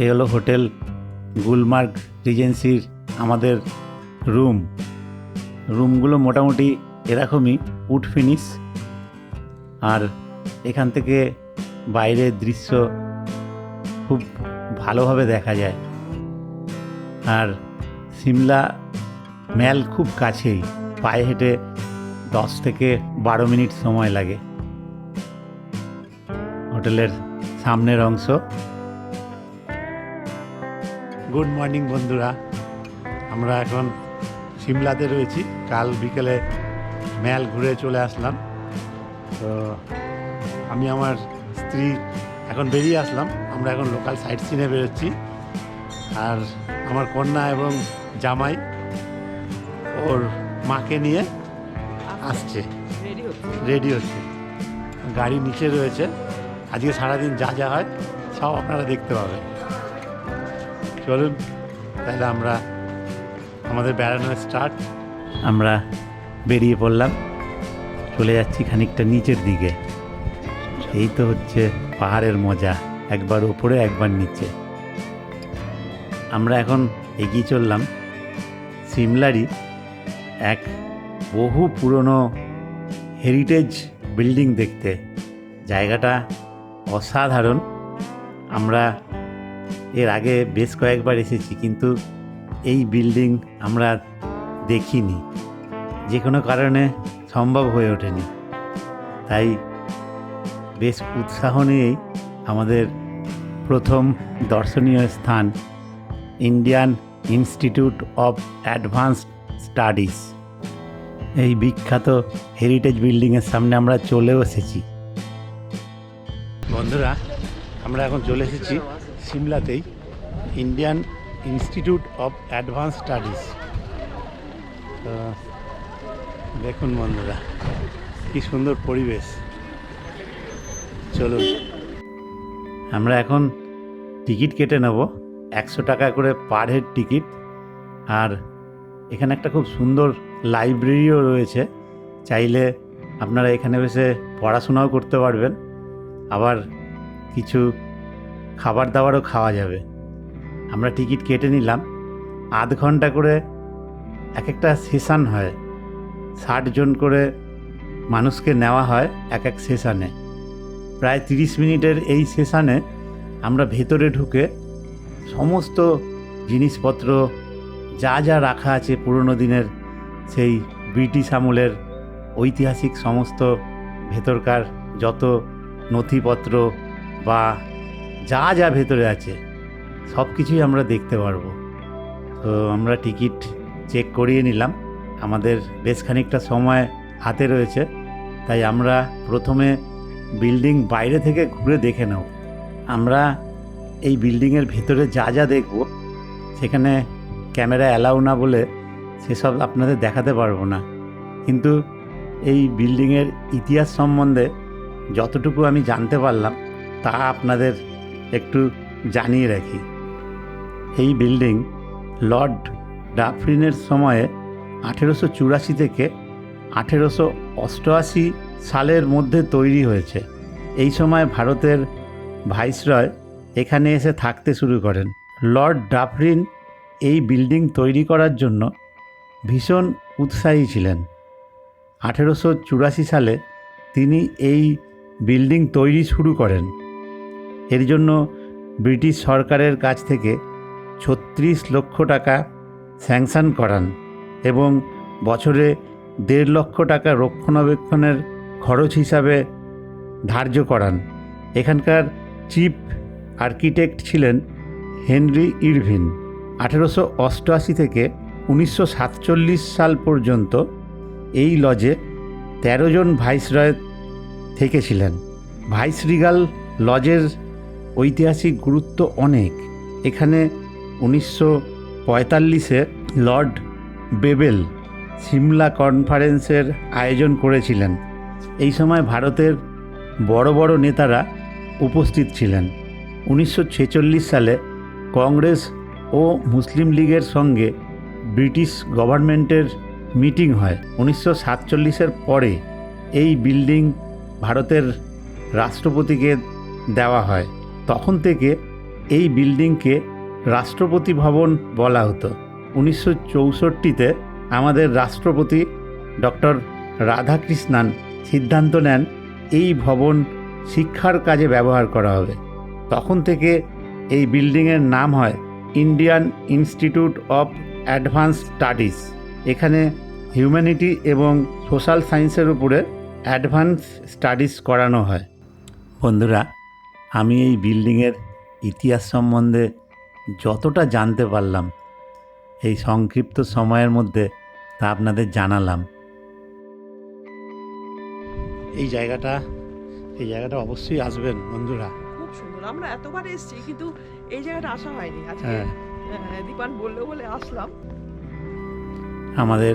এই হলো হোটেল গুলমার্গ রিজেন্সির আমাদের রুম। রুমগুলো মোটামুটি এরকমই, উড ফিনিশ। আর এখান থেকে বাইরের দৃশ্য খুব ভালোভাবে দেখা যায়। আর সিমলা ম্যাল খুব কাছেই, পায়ে হেঁটে দশ থেকে বারো মিনিট সময় লাগে। হোটেলের সামনের অংশ। গুড মর্নিং বন্ধুরা। আমরা এখন সিমলাতে রয়েছি। কাল বিকেলে ম্যাল ঘুরে চলে আসলাম। তো আমি আমার স্ত্রী এখন বেরিয়ে আসলাম। আমরা এখন লোকাল সাইট সিনে বেরোচ্ছি। আর আমার কন্যা এবং জামাই ওর মাকে নিয়ে আসছে। রেডি হচ্ছে। গাড়ি নিচে রয়েছে। আজকে সারাদিন যা যা হয় সব আপনারা দেখতে পাবেন। চলুন তাহলে আমরা আমাদের বেড়ানো স্টার্ট আমরা বেরিয়ে পড়লাম, চলে যাচ্ছি খানিকটা নিচের দিকে। এই তো হচ্ছে পাহাড়ের মজা, একবার উপরে একবার নিচে। আমরা এখন এগিয়ে চললাম সিমলারই এক বহু পুরনো হেরিটেজ বিল্ডিং দেখতে। জায়গাটা অসাধারণ। আমরা এর আগে বেশ কয়েকবার এসেছি, কিন্তু এই বিল্ডিং আমরা দেখিনি। যে কোনো কারণে সম্ভব হয়ে ওঠেনি। তাই বেশ উৎসাহ নিয়েই আমাদের প্রথম দর্শনীয় স্থান Indian institute of advanced studies এই বিখ্যাত হেরিটেজ বিল্ডিংয়ের সামনে আমরা চলেও এসেছি। বন্ধুরা, আমরা এখন চলে এসেছি সিমলাতেই Indian institute of advance studies দেখুন বন্ধুরা, কি সুন্দর পরিবেশ। চলুন, আমরা এখন টিকিট কেটে নেব, একশো টাকা করে পার হেড টিকিট। আর এখানে একটা খুব সুন্দর লাইব্রেরিও রয়েছে, চাইলে আপনারা এখানে বসে পড়াশোনাও করতে পারবেন। আবার কিছু খাবার দাবারও খাওয়া যাবে। আমরা টিকিট কেটে নিলাম। আধ ঘণ্টা করে এক একটা সেশান হয়। ষাট জন করে মানুষকে নেওয়া হয় এক এক সেশানে। প্রায় তিরিশ মিনিটের এই সেশানে আমরা ভেতরে ঢুকে সমস্ত জিনিসপত্র, যা যা রাখা আছে পুরনো দিনের সেই ব্রিটিশ আমলের ঐতিহাসিক সমস্ত ভেতরকার যত নথিপত্র বা যা যা ভেতরে আছে, সব কিছুই আমরা দেখতে পারব। তো আমরা টিকিট চেক করিয়ে নিলাম। আমাদের বেশ খানিকটা সময় হাতে রয়েছে, তাই আমরা প্রথমে বিল্ডিং বাইরে থেকে ঘুরে দেখে নেব। আমরা এই বিল্ডিংয়ের ভেতরে যা যা দেখব, সেখানে ক্যামেরা অ্যালাউ না বলে সেসব আপনাদের দেখাতে পারব না। কিন্তু এই বিল্ডিংয়ের ইতিহাস সম্বন্ধে যতটুকু আমি জানতে পারলাম, তা আপনাদের একটু জানিয়ে রাখি। এই বিল্ডিং লর্ড ডাফরিনের সময়ে আঠেরোশো চুরাশি থেকে আঠেরোশো অষ্টআশি সালের মধ্যে তৈরি হয়েছে। এই সময় ভারতের ভাইসরয় এখানে এসে থাকতে শুরু করেন। লর্ড ডাফরিন এই বিল্ডিং তৈরি করার জন্য ভীষণ উৎসাহী ছিলেন। আঠেরোশো চুরাশি সালে তিনি এই বিল্ডিং তৈরি শুরু করেন। এর জন্য ব্রিটিশ সরকারের কাছ থেকে ছত্রিশ লক্ষ টাকা স্যাংশন করান এবং বছরে দেড় লক্ষ টাকা রক্ষণাবেক্ষণের খরচ হিসাবে ধার্য করান। এখানকার চিফ আর্কিটেক্ট ছিলেন হেনরি ইরভিন। আঠেরোশো অষ্টআশি থেকে উনিশশো সাতচল্লিশ সাল পর্যন্ত এই লজে তেরো জন ভাইসরয় থেকেছিলেন। ভাইসরিগাল লজের ঐতিহাসিক গুরুত্ব অনেক। এখানে উনিশশো পঁয়তাল্লিশে লর্ড বেবেল সিমলা কনফারেন্সের আয়োজন করেছিলেন। এই সময় ভারতের বড় বড় নেতারা উপস্থিত ছিলেন। উনিশশো ছেচল্লিশ সালে কংগ্রেস ও মুসলিম লীগের সঙ্গে ব্রিটিশ গভর্নমেন্টের মিটিং হয়। উনিশশো সাতচল্লিশের পরে এই বিল্ডিং ভারতের রাষ্ট্রপতিকে দেওয়া হয়। তখন থেকে এই বিল্ডিংকে রাষ্ট্রপতি ভবন বলা হতো। উনিশশো চৌষট্টিতে আমাদের রাষ্ট্রপতি ডক্টর রাধাকৃষ্ণান সিদ্ধান্ত নেন, এই ভবন শিক্ষার কাজে ব্যবহার করা হবে। তখন থেকে এই বিল্ডিংয়ের নাম হয় Indian institute of advance studies. এখানে হিউম্যানিটি এবং সোশ্যাল সায়েন্সের উপরে অ্যাডভান্স স্টাডিজ করানো হয়। বন্ধুরা আমি এই বিল্ডিংয়ের ইতিহাস সম্বন্ধে যতটা জানতে পারলাম এই সংক্ষিপ্ত সময়ের মধ্যে তা আপনাদের জানালাম। এই জায়গাটা এই জায়গাটা অবশ্যই আসবেন বন্ধুরা। খুব সুন্দর। আমরা এতবার এসেছি কিন্তু এই জায়গাটা আসা হয়নি। আজকে হ্যাঁ। দীপান বলল বলে আসলাম। আমাদের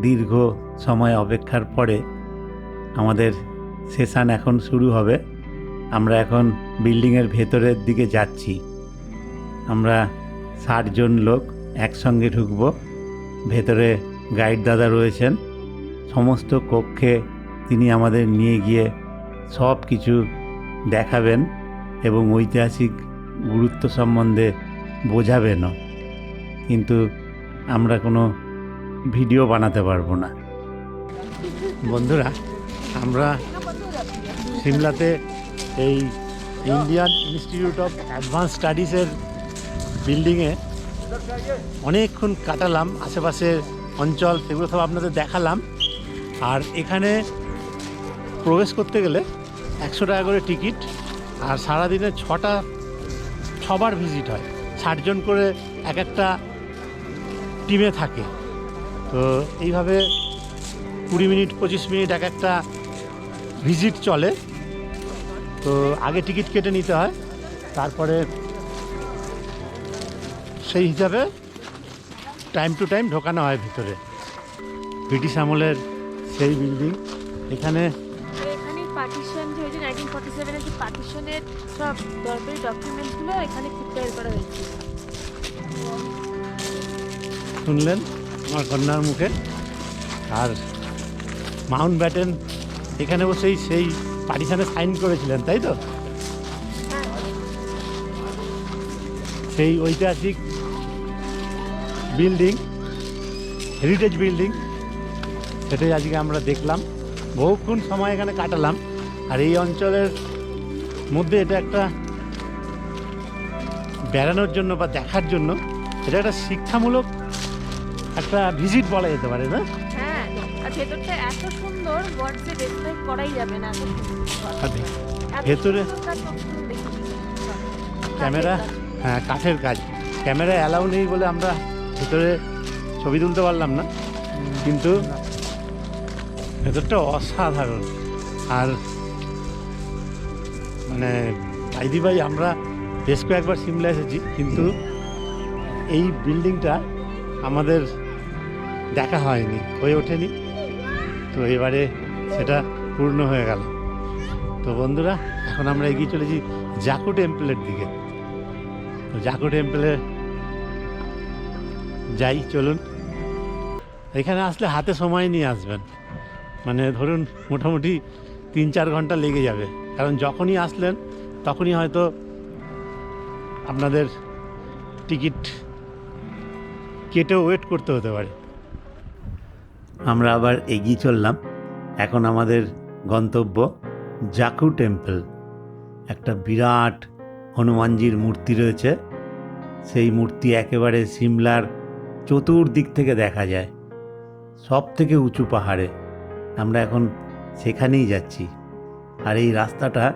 দীর্ঘ সময় অপেক্ষার পরে আমাদের সেশন এখন শুরু হবে। আমরা এখন বিল্ডিংয়ের ভেতরের দিকে যাচ্ছি। আমরা ষাটজন লোক একসঙ্গে ঢুকব। ভেতরে গাইড দাদা রয়েছেন। সমস্ত কক্ষে তিনি আমাদের নিয়ে গিয়ে সব কিছু দেখাবেন এবং ঐতিহাসিক গুরুত্ব সম্বন্ধে বোঝাবেনও। কিন্তু আমরা কোনো ভিডিও বানাতে পারব না। বন্ধুরা, আমরা সিমলাতে এই ইন্ডিয়ান ইনস্টিটিউট অফ অ্যাডভান্স স্টাডিজের বিল্ডিংয়ে অনেকক্ষণ কাটালাম, আশেপাশের অঞ্চল, সেগুলো সব আপনাদের দেখালাম। আর এখানে প্রবেশ করতে গেলে একশো টাকা করে টিকিট, আর সারাদিনে ছটা, ছবার ভিজিট হয়। ষাটজন করে এক একটা টিমে থাকে। তো এইভাবে কুড়ি মিনিট, পঁচিশ মিনিট এক একটা ভিজিট চলে। তো আগে টিকিট কেটে নিতে হয়। তারপরে সেই হিসাবে টাইম টু টাইম ঢোকানো হয় ভিতরে। ব্রিটিশ আমলের সেই বিল্ডিং এখানে এখানে পার্টিশন যে হয়েছে নাইনটিন ফর্টি সেভেনের যে পার্টিশনের সব দরকারি ডকুমেন্টসগুলো এখানে প্রিপেয়ার করা হয়েছে। শুনলেন আমার কন্যার মুখে? আর মাউন্ট ব্যাটেন এখানে বসেই সেই পার্টিশনে সাইন করেছিলেন, তাই তো? সেই ঐতিহাসিক বিল্ডিং হেরিটেজ বিল্ডিং সেটাই আজকে আমরা দেখলাম। বহুক্ষণ সময় এখানে কাটালাম, আর এই অঞ্চলের মধ্যে এটা একটা বেড়ানোর জন্য বা দেখার জন্য, এটা একটা শিক্ষামূলক একটা ভিজিট বলা যেতে পারে, না? আর ভেতরটা এত সুন্দর ওয়ার্ডসে ডেসক্রাইব করাই যাবে না। এত সুন্দর আর ভে- এত ভেতরে। ক্যামেরা হ্যাঁ কাঠের কাজ। ক্যামেরা অ্যালাউ নেই বলে আমরা ভেতরে ছবি তুলতে পারলাম না। কিন্তু ভেতরটা অসাধারণ। আর মানে ভাইদি ভাই আমরা বেশ কয়েকবার সিমলা এসেছি কিন্তু এই বিল্ডিংটা আমাদের দেখা হয়নি হয়ে ওঠেনি। তো এবারে সেটা পূর্ণ হয়ে গেল। তো বন্ধুরা, এখন আমরা এগিয়ে চলেছি জাকু টেম্পলের দিকে। তো জাকু টেম্পলে যাই, চলুন। এখানে আসলে হাতে সময় নিয়ে আসবেন। মানে ধরুন, মোটামুটি তিন চার ঘণ্টা লেগে যাবে। কারণ যখনই আসলেন, তখনই হয়তো আপনাদের টিকিট কেটে ওয়েট করতে হতে পারে। আমরা আবার এগিয়ে চললাম। এখন আমাদের গন্তব্য জাকু টেম্পল। একটা বিরাট হনুমানজির মূর্তি রয়েছে। সেই মূর্তি একেবারে সিমলার চতুর্দিক থেকে দেখা যায়। সব থেকে উঁচু পাহাড়ে। আমরা এখন সেখানেই যাচ্ছি। আর এই রাস্তাটা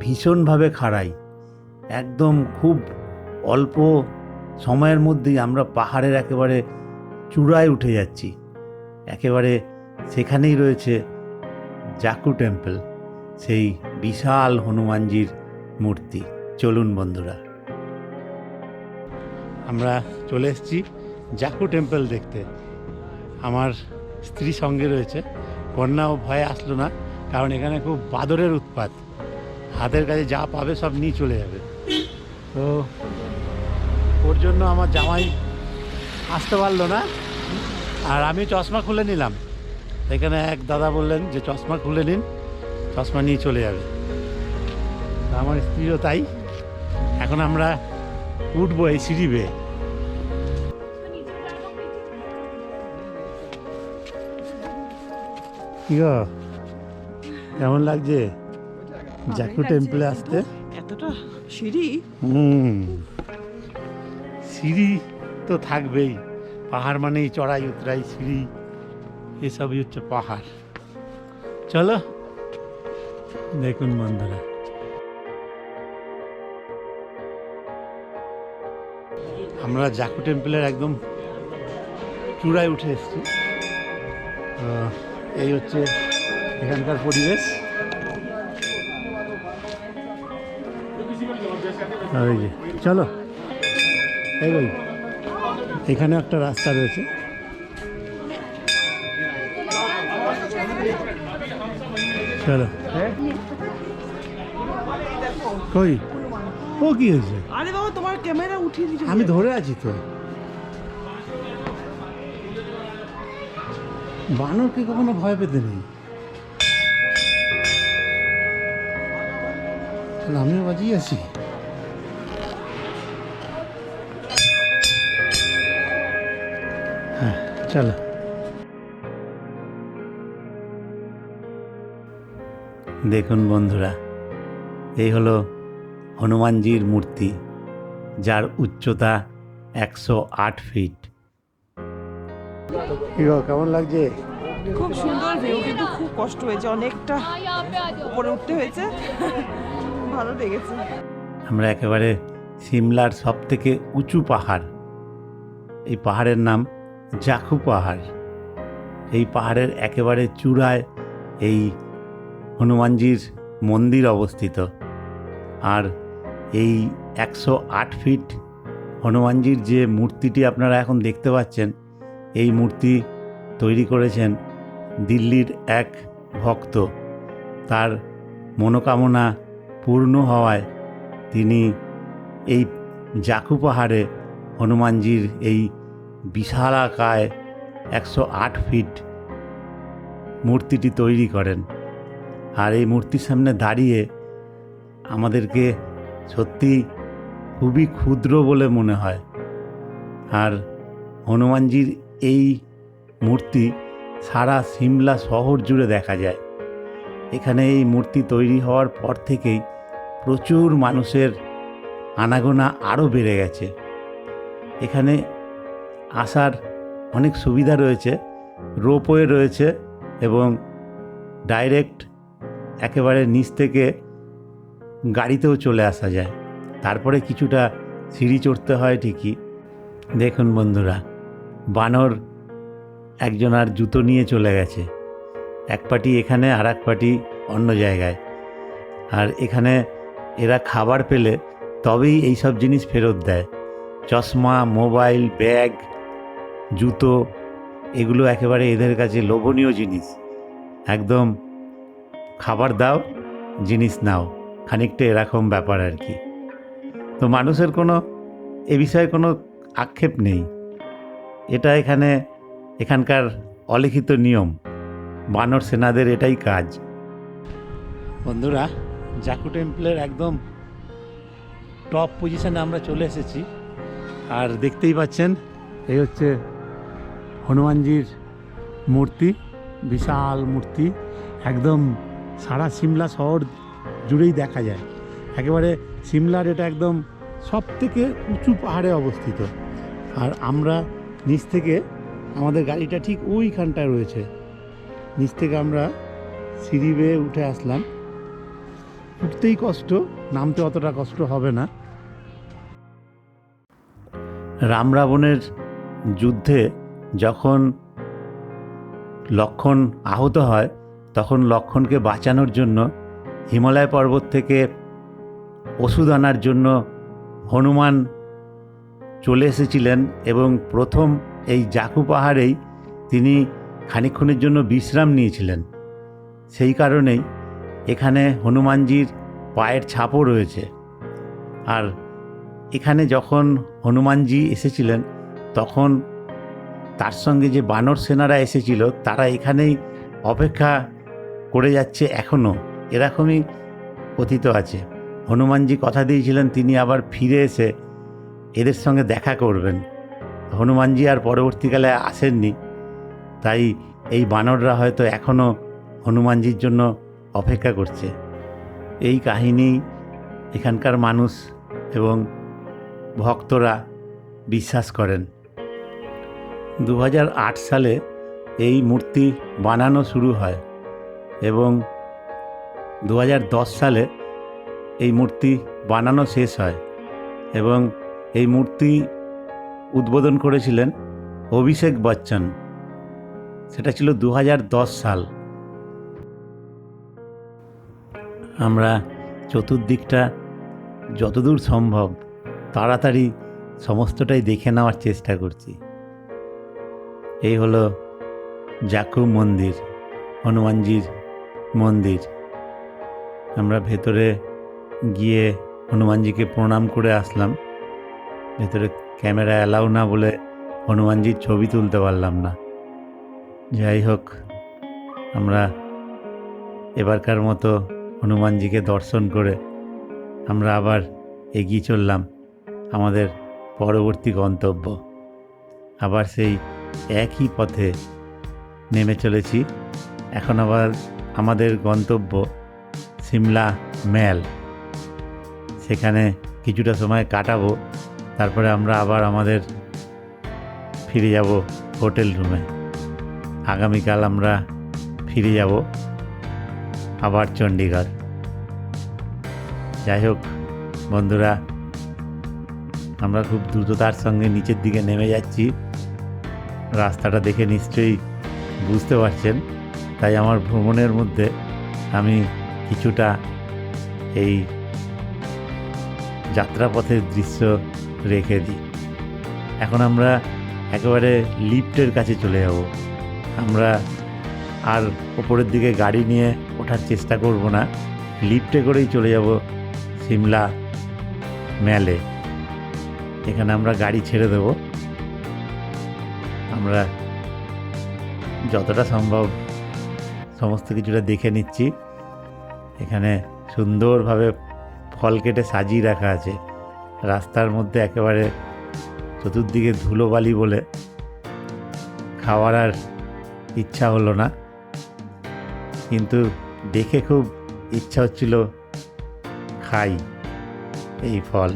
ভীষণভাবে খাড়াই। একদম খুব অল্প সময়ের মধ্যেই আমরা পাহাড়ের একেবারে চূড়ায় উঠে যাচ্ছি। একেবারে সেখানেই রয়েছে জাকু টেম্পল, সেই বিশাল হনুমানজির মূর্তি। চলুন বন্ধুরা। আমরা চলে এসেছি জাকু টেম্পল দেখতে। আমার স্ত্রী সঙ্গে রয়েছে। কন্যাও ভয়ে আসলো না, কারণ এখানে খুব বাদরের উৎপাত। হাতের কাছে যা পাবে সব নিয়ে চলে যাবে। তো ওর জন্য আমার জামাই আসতে পারল না। আর আমি চশমা খুলে নিলাম। এখানে এক দাদা বললেন যে চশমা খুলে নিন চশমা নিয়ে চলে যাবে। আমার স্ত্রীও তাই। এখন আমরা উঠবো এই সিঁড়ি বেয়ে। কি গো? কেমন লাগছে? জাকু টেম্পলে আসতে? এতটা সিঁড়ি? হুম। সিঁড়ি তো থাকবেই। পাহাড় মানেই চড়াই, উতরাই, সিঁড়ি, এসবই হচ্ছে পাহাড়। চলো, দেখুন বন্ধুরা। আমরা জাকু টেম্পলের একদম চূড়ায় উঠে এসেছি। এই হচ্ছে এখানকার পরিবেশ। চলো, এই ওই এখানে একটা রাস্তা রয়েছে। চলো। কই? ও কি হয়েছে? আরে বাবা তোমার ক্যামেরা উঠিয়ে দিয়েছ। আমি ধরে আছি তো। বানরকে কখনো ভয় পেতে নেই? আমিও বাজিয়ে আছি চলো। দেখুন বন্ধুরা এই হলো হনুমানজির মূর্তি যার উচ্চতা একশো আট ফিট। কেমন লাগছে? খুব সুন্দর ভিউ কিন্তু খুব কষ্ট হয়েছে অনেকটা উপরে উঠতে হয়েছে। ভালো লেগেছে। আমরা একেবারে সিমলার সব থেকে উঁচু পাহাড় এই পাহাড়ের নাম জাখু পাহাড়। এই পাহাড়ের একেবারে চূড়ায় এই হনুমানজির মন্দির অবস্থিত। আর এই একশো আট ফিট হনুমানজির যে মূর্তিটি আপনারা এখন দেখতে পাচ্ছেন, এই মূর্তি তৈরি করেছেন দিল্লির এক ভক্ত। তার মনোকামনা পূর্ণ হওয়ায় তিনি এই জাকু পাহাড়ে হনুমানজির এই বিশালাকায় একশো আট ফিট মূর্তিটি তৈরি করেন। আর এই মূর্তির সামনে দাঁড়িয়ে আমাদেরকে সত্যি খুবই ক্ষুদ্র বলে মনে হয়। আর হনুমানজির এই মূর্তি সারা সিমলা শহর জুড়ে দেখা যায়। এখানে এই মূর্তি তৈরি হওয়ার পর থেকেই প্রচুর মানুষের আনাগোনা আরও বেড়ে গেছে। এখানে আসার অনেক সুবিধা রয়েছে। রোপওয়ে রয়েছে এবং ডাইরেক্ট একেবারে নিচ থেকে গাড়িতেও চলে আসা যায়। তারপরে কিছুটা সিঁড়ি চড়তে হয় ঠিকই। দেখুন বন্ধুরা, বানর একজন আর জুতো নিয়ে চলে গেছে। এক পাটি এখানে আর এক পাটি অন্য জায়গায়। আর এখানে এরা খাবার পেলে তবেই এই সব জিনিস ফেরত দেয়। চশমা, মোবাইল, ব্যাগ জুতো, এগুলো একেবারে এদের কাছে লোভনীয় জিনিস। একদম খাবার দাও, জিনিস নাও, খানিকটা এরকম ব্যাপার আর কি। তো মানুষের কোনো, এ বিষয়ে কোনো আক্ষেপ নেই। এটা এখানে, এখানকার অলিখিত নিয়ম। বানর সেনাদের এটাই কাজ। বন্ধুরা, জাকু টেম্পলের একদম টপ পজিশনে আমরা চলে এসেছি। আর দেখতেই পাচ্ছেন, এই হচ্ছে হনুমানজির মূর্তি, বিশাল মূর্তি, একদম সারা সিমলা শহর জুড়েই দেখা যায়। একেবারে সিমলার এটা একদম সব থেকে উঁচু পাহাড়ে অবস্থিত। আর আমরা নিচ থেকে, আমাদের গাড়িটা ঠিক ওইখানটায় রয়েছে। নিচ থেকে আমরা সিঁড়ি বেয়ে উঠে আসলাম। উঠতেই কষ্ট, নামতে অতটা কষ্ট হবে না। রাম রাবণের যুদ্ধে যখন লক্ষণ আহত হয়, তখন লক্ষণকে বাঁচানোর জন্য হিমালয় পর্বত থেকে ওষুধ আনার জন্য হনুমান চলে এসেছিলেন এবং প্রথম এই জাকু পাহাড়েই তিনি খানিকক্ষণের জন্য বিশ্রাম নিয়েছিলেন। সেই কারণেই এখানে হনুমানজির পায়ের ছাপও রয়েছে। আর এখানে যখন হনুমানজি এসেছিলেন, তখন তার সঙ্গে যে বানর সেনারা এসেছিল, তারা এখানেই অপেক্ষা করে যাচ্ছে এখনও এরকমই কথিত আছে। হনুমানজি কথা দিয়েছিলেন, তিনি আবার ফিরে এসে এদের সঙ্গে দেখা করবেন। হনুমানজি আর পরবর্তীকালে আসেননি। তাই এই বানররা হয়তো এখনও হনুমানজির জন্য অপেক্ষা করছে। এই কাহিনী এখানকার মানুষ এবং ভক্তরা বিশ্বাস করেন। দু হাজার আট সালে এই মূর্তি বানানো শুরু হয় এবং দু হাজার দশ সালে এই মূর্তি বানানো শেষ হয় এবং এই মূর্তি উদ্বোধন করেছিলেন অভিষেক বচ্চন। সেটা ছিল দু হাজার দশ সাল। আমরা চতুর্দিকটা যতদূর সম্ভব তাড়াতাড়ি সমস্তটাই দেখে নেওয়ার চেষ্টা করছি। এই হলো জাকু মন্দির, হনুমানজির মন্দির। আমরা ভেতরে গিয়ে হনুমানজিকে প্রণাম করে আসলাম। ভেতরে ক্যামেরা অ্যালাউ না বলে হনুমানজির ছবি তুলতে পারলাম না। যাই হোক, আমরা এবারকার মতো হনুমানজিকে দর্শন করে আমরা আবার এগিয়ে চললাম আমাদের পরবর্তী গন্তব্য। আবার সেই একই পথে নেমে চলেছি। এখন আবার আমাদের গন্তব্য সিমলা ম্যাল সেখানে কিছুটা সময় কাটাবো, তারপরে আমরা আবার আমাদের ফিরে যাব হোটেল রুমে। আগামীকাল আমরা ফিরে যাব আবার চণ্ডীগড়। যাই হোক বন্ধুরা, আমরা খুব দ্রুততার সঙ্গে নিচের দিকে নেমে যাচ্ছি। রাস্তাটা দেখে নিশ্চয়ই বুঝতে পারছেন। তাই আমার ভ্রমণের মধ্যে আমি কিছুটা এই যাত্রাপথের দৃশ্য রেখে দিই। এখন আমরা একেবারে লিফটের কাছে চলে যাব। আমরা আর ওপরের দিকে গাড়ি নিয়ে ওঠার চেষ্টা করব না। লিফটে করেই চলে যাব সিমলা ম্যালে এখানে আমরা গাড়ি ছেড়ে দেব। আমরা যতটা সম্ভব সমস্ত কিছুটা দেখে নিচ্ছি। এখানে সুন্দরভাবে ফল কেটে সাজিয়ে রাখা আছে। রাস্তার মধ্যে একেবারে চতুর্দিকে ধুলোবালি বলে খাওয়ার আর ইচ্ছা হলো না। কিন্তু দেখে খুব ইচ্ছা হচ্ছিল খাই এই ফল।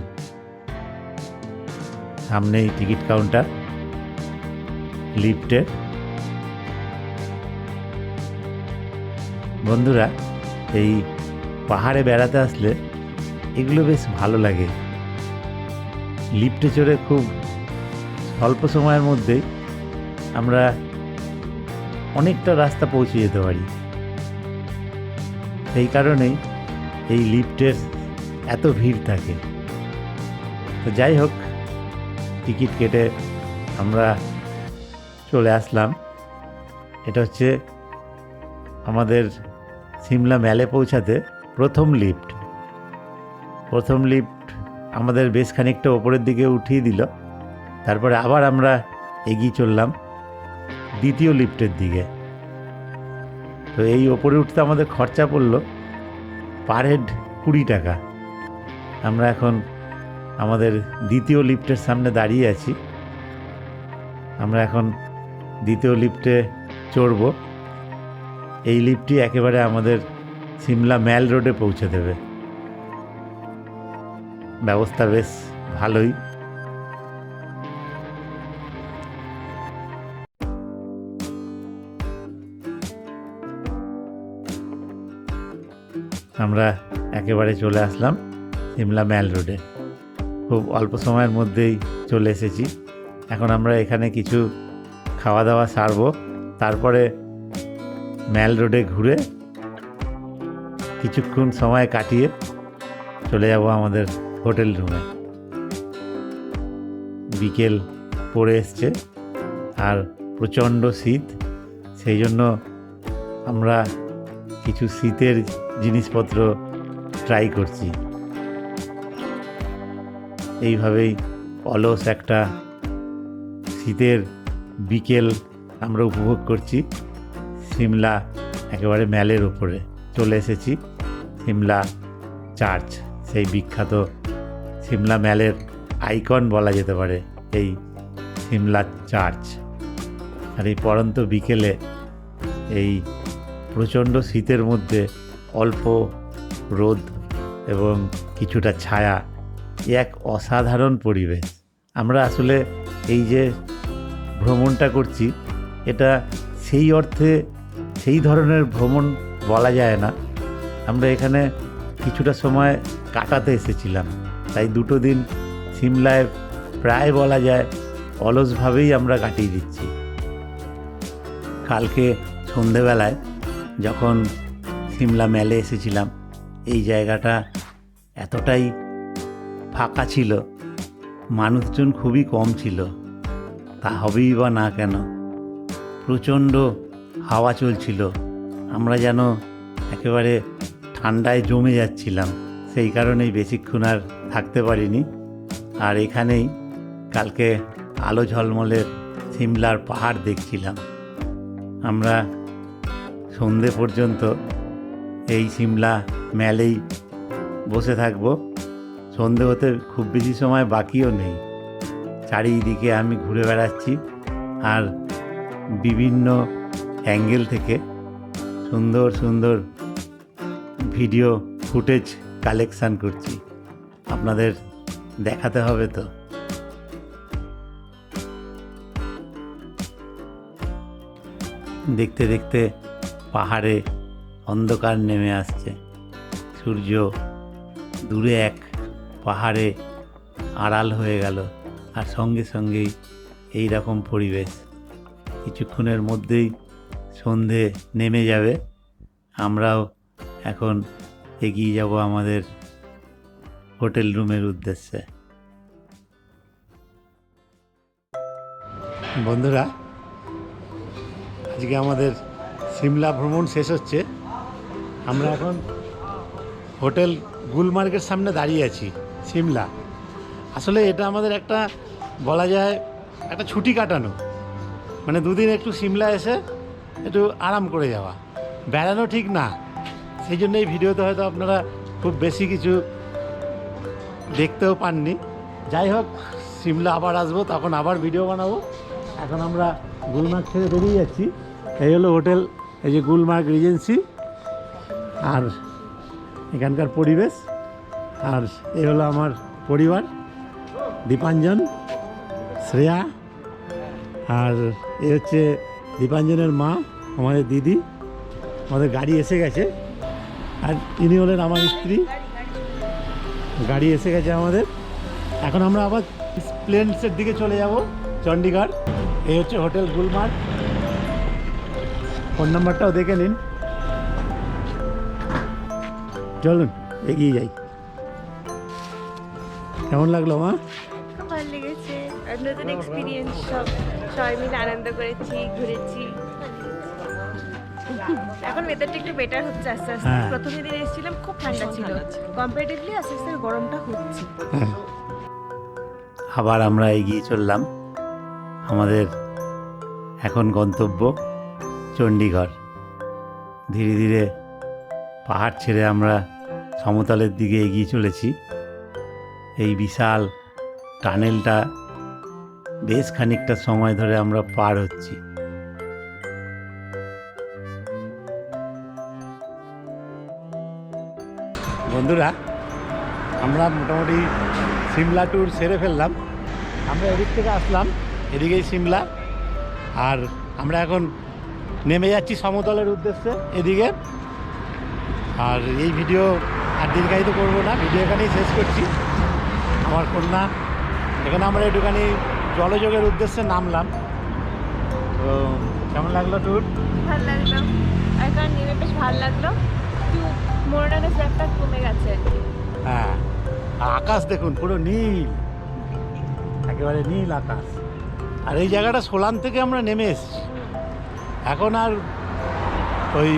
সামনেই টিকিট কাউন্টার। লিফটে বন্ধুরা, এই পাহাড়ে বেড়াতে আসলে এগুলো বেশ ভালো লাগে। লিফটে চড়ে খুব অল্প সময়ের মধ্যেই আমরা অনেকটা রাস্তা পৌঁছে যেতে পারি। সেই কারণেই এই লিফটের এত ভিড় থাকে। তো যাই হোক, টিকিট কেটে আমরা চলে আসলাম। এটা হচ্ছে আমাদের সিমলা ম্যালে পৌঁছাতে প্রথম লিফট। প্রথম লিফট আমাদের বেশ খানিকটা ওপরের দিকে উঠিয়ে দিল। তারপরে আবার আমরা এগিয়ে চললাম দ্বিতীয় লিফটের দিকে। তো এই ওপরে উঠতে আমাদের খরচা পড়ল পার হেড কুড়ি টাকা। আমরা এখন আমাদের দ্বিতীয় লিফটের সামনে দাঁড়িয়ে আছি। আমরা এখন দ্বিতীয় লিফটে চড়ব। এই লিফটটি একেবারে আমাদের সিমলা ম্যাল রোডে পৌঁছে দেবে। ব্যবস্থা বেশ ভালোই। আমরা একেবারে চলে আসলাম সিমলা ম্যাল রোডে। খুব অল্প সময়ের মধ্যেই চলে এসেছি। এখন আমরা এখানে কিছু খাওয়া দাওয়া সারবো। তারপরে ম্যাল রোডে ঘুরে কিছুক্ষণ সময় কাটিয়ে চলে যাব আমাদের হোটেল রুমে। বিকেল পড়ে এসছে আর প্রচণ্ড শীত, সেই জন্য আমরা কিছু শীতের জিনিসপত্র ট্রাই করছি। এইভাবেই অলস একটা শীতের বিকেল আমরা উপভোগ করছি। সিমলা একেবারে ম্যালের ওপরে চলে এসেছি। সিমলা চার্চ, সেই বিখ্যাত সিমলা ম্যালের আইকন বলা যেতে পারে, এই সিমলা চার্চ। আর এই পরন্ত বিকেলে এই প্রচণ্ড শীতের মধ্যে অল্প রোদ এবং কিছুটা ছায়া, এক অসাধারণ পরিবেশ। আমরা আসলে এই যে ভ্রমণটা করছি, এটা সেই অর্থে সেই ধরনের ভ্রমণ বলা যায় না। আমরা এখানে কিছুটা সময় কাটাতে এসেছিলাম, তাই দুটো দিন সিমলায় প্রায় বলা যায় অলসভাবেই আমরা কাটিয়ে দিচ্ছি। কালকে সন্ধেবেলায় যখন সিমলা মেলে এসেছিলাম, এই জায়গাটা এতটাই ফাঁকা ছিল, মানুষজন খুবই কম ছিল। তা হবেই বা না কেন? প্রচণ্ড হাওয়া চলছিল। আমরা যেন একেবারে ঠান্ডায় জমে যাচ্ছিলাম। সেই কারণেই বেশিক্ষণ আর থাকতে পারিনি। আর এখানেই কালকে আলো ঝলমলের সিমলার পাহাড় দেখছিলাম। আমরা সন্ধে পর্যন্ত এই সিমলা মেলেই বসে থাকব। সন্ধে হতে খুব বেশি সময় বাকিও নেই। চারিদিকে আমি ঘুরে বেড়াচ্ছি আর বিভিন্ন অ্যাঙ্গেল থেকে সুন্দর সুন্দর ভিডিও ফুটেজ কালেকশান করছি। আপনাদের দেখাতে হবে তো। দেখতে দেখতে পাহাড়ে অন্ধকার নেমে আসছে। সূর্য দূরে এক পাহাড়ে আড়াল হয়ে গেল। আর সঙ্গে সঙ্গেই এই রকম পরিবেশ। কিছুক্ষণের মধ্যেই সন্ধে নেমে যাবে। আমরাও এখন এগিয়ে যাব আমাদের হোটেল রুমের উদ্দেশ্যে। বন্ধুরা, আজকে আমাদের সিমলা ভ্রমণ শেষ হচ্ছে। আমরা এখন হোটেল গুলমার্গের সামনে দাঁড়িয়ে আছি, সিমলা। আসলে এটা আমাদের একটা বলা যায় একটা ছুটি কাটানো। মানে দুদিন একটু সিমলা এসে একটু আরাম করে যাওয়া। বেড়ানো ঠিক না। সেই জন্য এই ভিডিওতে হয়তো আপনারা খুব বেশি কিছু দেখতেও পাননি। যাই হোক, সিমলা আবার আসব, তখন আবার ভিডিও বানাবো। এখন আমরা গুলমার্গ থেকে বেরিয়ে যাচ্ছি। এই হলো হোটেল, এই যে গুলমার্গ রিজেন্সি। আর এখানকার পরিবেশ। আর এই হলো আমার পরিবার, দীপাঞ্জন। শ্রেয়া। আর এ হচ্ছে দীপাঞ্জনের মা, আমাদের দিদি। আমাদের গাড়ি এসে গেছে। আর ইনি হলেন আমার স্ত্রী। গাড়ি এসে গেছে আমাদের। এখন আমরা আবার প্লেনসের দিকে চলে যাব চণ্ডীগড় এই হচ্ছে হোটেল গুলমার্গ। ফোন নাম্বারটাও দেখে নিন। চলুন, এগিয়ে যাই। কেমন লাগল মা? নতুন এক্সপিরিয়েন্স সব সবাই মিলে আনন্দ করেছি ঘুরেছি। এখন ওয়েদারটা একটু বেটার হচ্ছে আস্তে আস্তে। হ্যাঁ। প্রথম দিন এসেছিলাম খুব ঠান্ডা ছিল। কম্পারেটিভলি আস্তে আস্তে গরমটা হচ্ছে। হ্যাঁ। আবার আমরা এগিয়ে চললাম। আমাদের এখন গন্তব্য চণ্ডীগড়। ধীরে ধীরে পাহাড় ছেড়ে আমরা সমতলের দিকে এগিয়ে চলেছি। এই বিশাল টানেলটা বেশ খানিকটা সময় ধরে আমরা পার হচ্ছি। বন্ধুরা, আমরা মোটামুটি সিমলা ট্যুর সেরে ফেললাম। আমরা এদিক থেকে আসলাম, এদিকেই সিমলা। আর আমরা এখন নেমে যাচ্ছি সমতলের উদ্দেশ্যে, এদিকে। আর এই ভিডিও আর দীর্ঘায়িত করব না, ভিডিও এখানেই শেষ করছি। আমার কন্যা, এখানে আমরা একটুখানি জলযোগের উদ্দেশ্যে নামলাম। তো কেমন লাগল ট্যুর ভালো লাগল। এখানে নেমে বেশ ভালো লাগল। একটু মোরডানের জ্যাপটা কমে গেছে হ্যাঁ আর আকাশ দেখুন পুরো নীল। একেবারে নীল আকাশ। আর এই জায়গাটা সোলান থেকে আমরা নেমে এসেছি। এখন আর ওই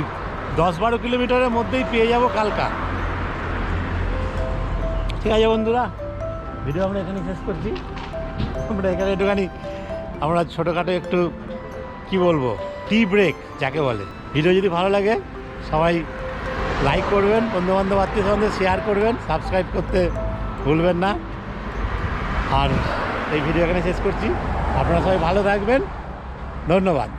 দশ বারো কিলোমিটারের মধ্যেই পেয়ে যাব কালকা। ঠিক আছে বন্ধুরা ভিডিও আমরা এখানে শেষ করছি। আমরা এখানে একটুখানি আমরা ছোটোখাটো একটু, কি বলব টি ব্রেক যাকে বলে। ভিডিও যদি ভালো লাগে, সবাই লাইক করবেন, বন্ধুবান্ধব আত্মীয় স্বজনদের শেয়ার করবেন সাবস্ক্রাইব করতে ভুলবেন না। আর এই ভিডিও এখানে শেষ করছি। আপনারা সবাই ভালো থাকবেন। ধন্যবাদ।